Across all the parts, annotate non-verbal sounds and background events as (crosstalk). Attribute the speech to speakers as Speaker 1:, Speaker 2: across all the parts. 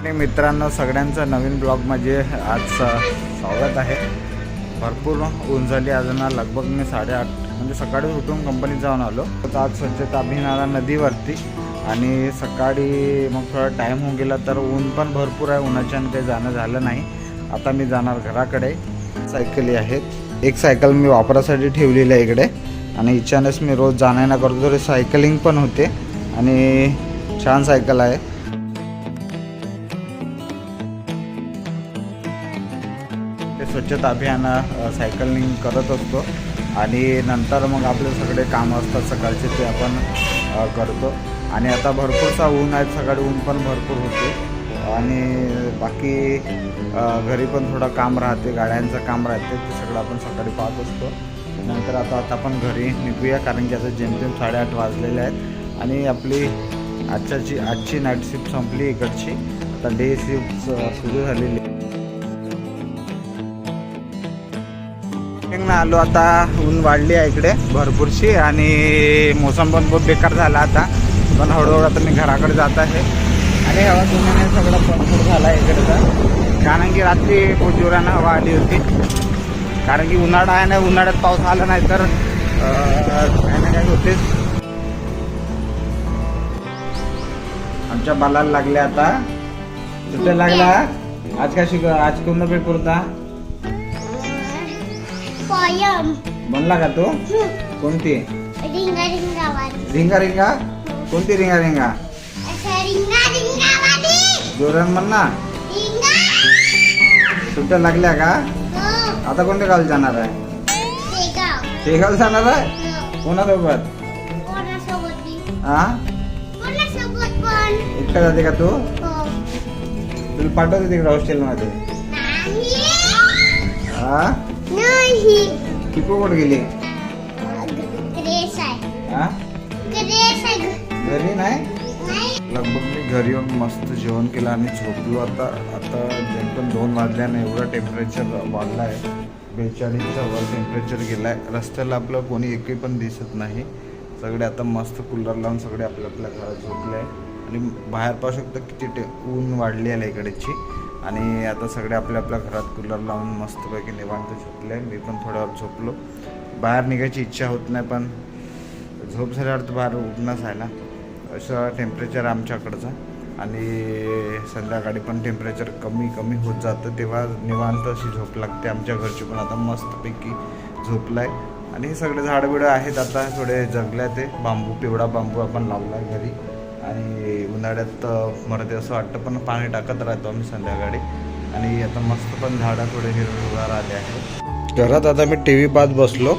Speaker 1: आणि मित्रांनो सगळ्यांचं नवीन ब्लॉगमध्ये आज स- स्वागत आहे. भरपूर ऊन झाली आज ना लगभग मी साडेआठ म्हणजे सकाळी उठून कंपनीत जाऊन आलो. तर आज स्वच्छता अभियान आला नदीवरती आणि सकाळी मग थोडा टाईम होऊन गेला तर ऊन पण भरपूर आहे उन्हाच्यानं काही जाणं झालं नाही. आता मी जाणार घराकडे. सायकली आहेत. एक सायकल मी वापरासाठी ठेवलेली आहे इकडे. आणि इच्छानेच मी रोज जाण्या येणं करतो. तरी सायकलिंग पण होते. आणि छान सायकल आहे. ते स्वच्छता अभियान सायकलिंग करत असतो. आणि नंतर मग आपले सगळे कामं असतात सकाळचे ते आपण करतो. आणि आता भरपूरसा ऊन आहे सकाळी ऊन पण भरपूर होते. आणि बाकी घरी पण थोडं काम राहते गाड्यांचं काम राहते ते सगळं आपण सकाळी पाहत असतो. नंतर आता आता आपण घरी निघूया कारण की आता जेमतेम साडेआठ वाजलेले आहेत. आणि आपली आजच्याची आजची नाईट शिफ्ट संपली इकडची. आता डे शिफ्ट सुरू झालेली ना आलो आता. ऊन वाढली आहे इकडे. भरपूरशी. आणि मोसम पण खूप बेकार झाला आता. पण हळूहळू आता मी घराकडे जात आहे. आणि हवा तुम्ही सगळं भरपूर झाला आहे इकडचा कारण की रात्री खूप जोरानं हवा आली होती. कारण की उन्हाळा आहे ना उन्हाळ्यात पाऊस आला नाही तर काय काही ना काही होतेच. आमच्या बालाला लागले आता. कुठे लागला? आज काय शिक आज कोणता पेपर होता?
Speaker 2: पोयम.
Speaker 1: बनला का तो? कोणती?
Speaker 2: रिंगा रिंगा वाली
Speaker 1: रिंगा रिंगा कोणती रिंगा रिंगा
Speaker 2: अच्छा रिंगा रिंगा वाली
Speaker 1: जोरान म्हण. ना
Speaker 2: रिंगा.
Speaker 1: सुट्ट्या लागल्या का?
Speaker 2: हो.
Speaker 1: आता कोणत्या गावी जाणार आहे?
Speaker 2: शेगाव.
Speaker 1: शेगाव जाणार आहे?
Speaker 2: हो.
Speaker 1: कोणासोबत?
Speaker 2: कोणासोबत बी?
Speaker 1: हा
Speaker 2: कोणासोबत पण?
Speaker 1: एकटा जाते का तू?
Speaker 2: हो.
Speaker 1: तुला पाठवते तिकडे हॉस्टेलमध्ये
Speaker 2: नाही.
Speaker 1: हा
Speaker 2: नाही
Speaker 1: कुठे गेली?
Speaker 2: ग्रेस आहे.
Speaker 1: हा?
Speaker 2: आहे.
Speaker 1: घरी नाही?
Speaker 2: नाही.
Speaker 1: लगभग मी घरी येऊन मस्त जेवण केलं आणि झोपलो. आता आता जेमतेम दोन वाजल्याने एवढं टेम्परेचर वाढलं आहे. बेचाळीसच्या वर टेम्परेचर गेलं आहे रस्त्याला आपलं कोणी एकही पण दिसत नाही. सगळे आता मस्त कूलर लावून सगळे आपल्या आपल्या घरात झोपले आहे. आणि बाहेर पाहू शकतो किती टे ऊन वाढली आहे इकडेची. आणि आता सगळे आपल्या आपल्या घरात कूलर लावून मस्तपैकी निवांत झोपले. मी पण थोडं झोपलो. बाहेर निघायची इच्छा होत नाही पण झोप झाल्यावर तर बाहेर उठणंच आहे ना. असं टेम्परेचर आमच्याकडचं. आणि संध्याकाळी पण टेम्परेचर कमी कमी होत जातं. तेव्हा निवांत अशी झोप लागते. आमच्या घरची पण आता मस्तपैकी झोपलाय. आणि हे सगळे झाडं बिडं आहेत. आता थोडे जगले ते. बांबू पिवळा बांबू आपण लावला आहे घरी. आणि उन्हाळ्यात ते असं वाटतं पण पाणी टाकत राहतो आम्ही संध्याकाळी. आणि आता मस्त पण झाडं थोडे हिरवेगार आले आहेत. घरात आता मी टी व्ही पाहत बसलो.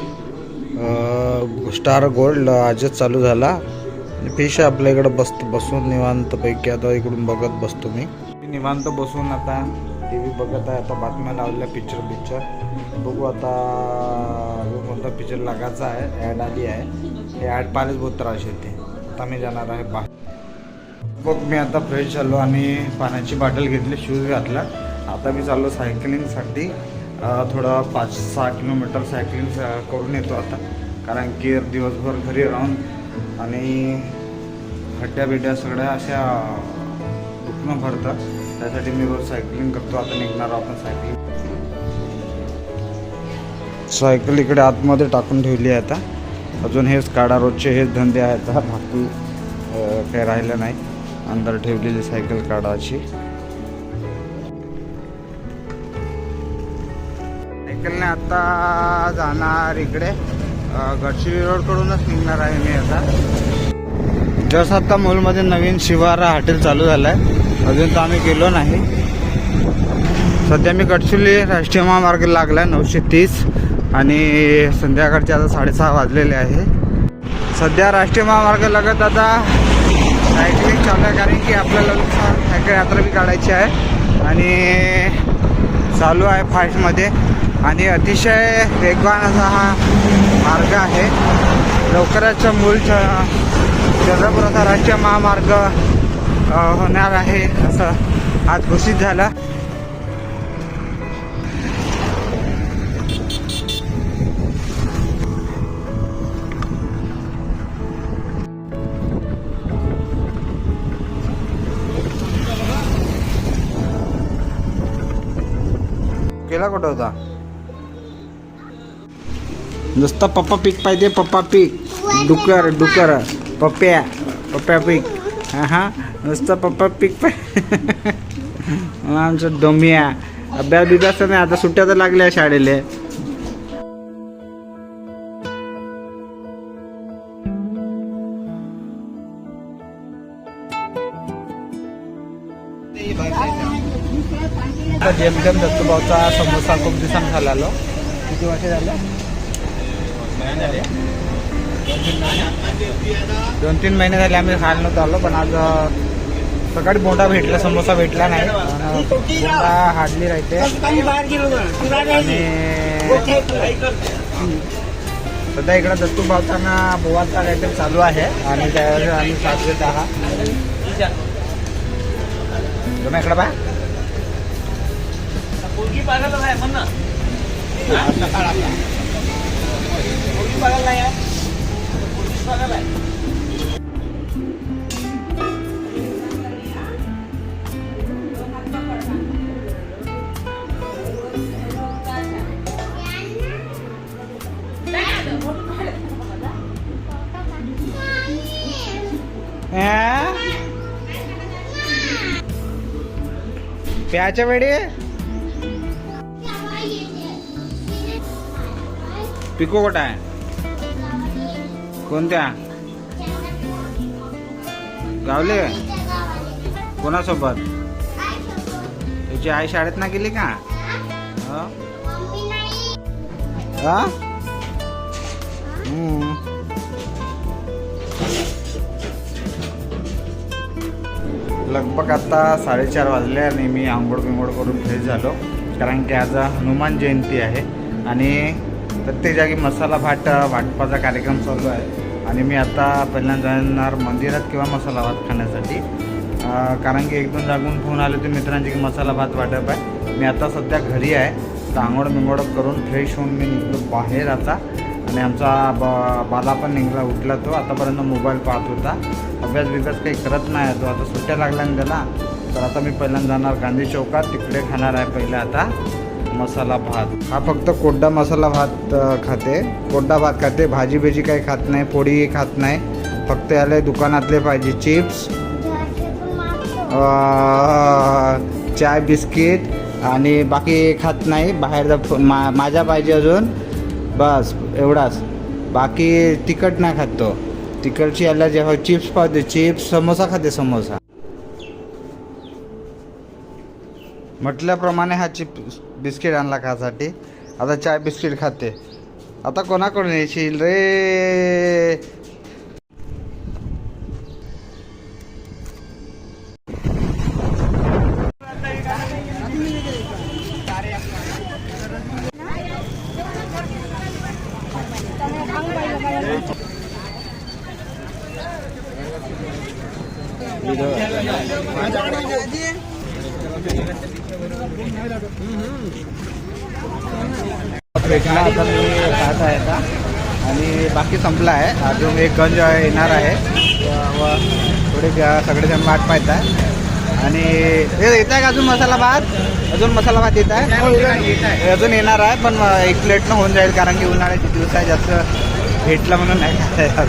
Speaker 1: स्टार गोल्ड आजच चालू झाला. फिश आपल्या इकडं बसतो बसून निवांतपैकी आता इकडून बघत बसतो मी. मी निवांत बसून आता टी व्ही बघत आहे. आता बातम्या लावल्या पिक्चर पिक्चर बघू आता अजून कोणता पिक्चर लागायचा आहे ॲड आली आहे. हे ॲड पाहिलेच बहुत त्रास येते आता मी जाणार आहे बा बघ मी आता फ्रेश झालो आणि पाण्याची बाटल घेतली शूज घातला आता मी चाललो सायकलिंगसाठी थोडा पाच सहा किलोमीटर सायकलिंग करून येतो आता. कारण की दिवसभर घरी राहून आणि खड्ड्या बिड्या सगळ्या अशा दुखणं भरतात. त्यासाठी मी रोज सायकलिंग करतो. आता निघणार आपण सायकलिंग सायकल इकडे आतमध्ये टाकून ठेवली आहे आता. अजून हेच काढा रोजचे हेच धंदे आहेत. बाकी काही राहिलं नाही. अंदर ठेवलेली सायकल काढायची. सायकलने आता जाणार इकडे. गडचिरी रोडकडूनच निघणार आहे मी आता. जसं आता मॉलमध्ये नवीन शिवारा हॉटेल चालू झालं आहे अजून तर आम्ही गेलो नाही. सध्या मी गडचिरोली राष्ट्रीय महामार्ग लागला आहे नऊशे तीस आणि संध्याकाळचे आता साडेसहा वाजलेले आहे. सध्या राष्ट्रीय महामार्ग लगत आता सायकलिंग चालू आहे कारण की आपल्याला सायकल यात्रा बी काढायची आहे. आणि चालू आहे फास्टमध्ये. आणि अतिशय वेगवान असा हा मार्ग आहे. लवकरच मूल चंद्रपूर राष्ट्रीय महामार्ग होणार आहे असं आज घोषित झालं. केला कुठं होता? नुसता पप्पा पीक पाहिजे पप्पा पीक. डुकर डुकर. पप्प्या पप्प्या पीक. हा हा नुसतं पप्पा पीक पाहिजे (laughs) आमचं डोमिया. अभ्यास बिभ्यास नाही आता सुट्ट्या तर लागल्या शाळेला. जेमतेम दत्तूभाऊचा समोसा खूप दिवसांनी आलो. किती वर्ष झालं? दोन तीन महिने झाले आम्ही खायला नव्हतो आलो पण आज सकाळी बोंडा भेटला समोसा भेटला नाही बोंडा हाडली राहते. आणि सध्या इकडं दत्तू भावताना बोवाचा काहीतरी चालू आहे आणि त्यावेळेस आम्ही साथ घेत आहात. तुम्ही इकडं बा मुलगी
Speaker 3: पागल आहे म्हण. ना
Speaker 1: मुलगी
Speaker 3: पागल नाही आहे. मुलगी पागल आहे.
Speaker 1: प्याच्या वेळी? पिको कोटा आहे? कोणत्या? गावले? कोणासोबत? तुझी आई शाळेत ना गेली का? हा? लगभग आता साडेचार वाजले आणि मी आंघोळ बिंघोळ करून फ्रेश झालो. कारण की आज हनुमान जयंती आहे आणि प्रत्येक जागी मसाला भात वाटपाचा कार्यक्रम चालू आहे. आणि मी आता पहिल्यांदा जाणार मंदिरात किंवा मसाला भात खाण्यासाठी. कारण की एक दोन जागून फोन आले होते मित्रांचे की मसाला भात वाटप आहे. मी आता सध्या घरी आहे. तर आंघोळ करून फ्रेश होऊन मी निघलो बाहेर आता. आणि आमचा ब बाला पण निघला उठला तो. आतापर्यंत मोबाईल पाहत होता. अभ्यास बिभ्यास काही करत नाही तो. आता सुट्ट्या लागल्या ना त्याला. तर आता मी पहिल्यांदा जाणार गांधी चौकात तिकडे खाणार आहे पहिले आता. मसाला भात. हा फक्त कोड्डा मसाला भात खाते. कोड्डा भात खाते. भाजी बिजी काही खात नाही पोळी खात नाही. फक्त याला दुकानातले पाहिजे चिप्स चाय बिस्किट आणि बाकी खात नाही. बाहेर मा माझ्या पाहिजे अजून. बस एवढाच. बाकी तिखट नाही खात तो. तिखटची याला जेव्हा चिप्स पाहते. चिप्स समोसा खाते समोसा. म्हटल्याप्रमाणे हा चिप्स बिस्किट आणला खासाठी आता चाय बिस्किट खाते आता कोणाकडून येशील रे भेटला आता मी पाहत आहे आता आणि बाकी संपला आहे अजून एक गंज येणार आहे. व थोडे सगळेजण वाट पाहत आहे आणि हे येत आहे का अजून मसाला भात? अजून मसाला भात येत आहे अजून येणार आहे पण एक प्लेटनं होऊन जाईल कारण की उन्हाळ्याचे दिवस आहे जास्त भेटलं म्हणून नाही खात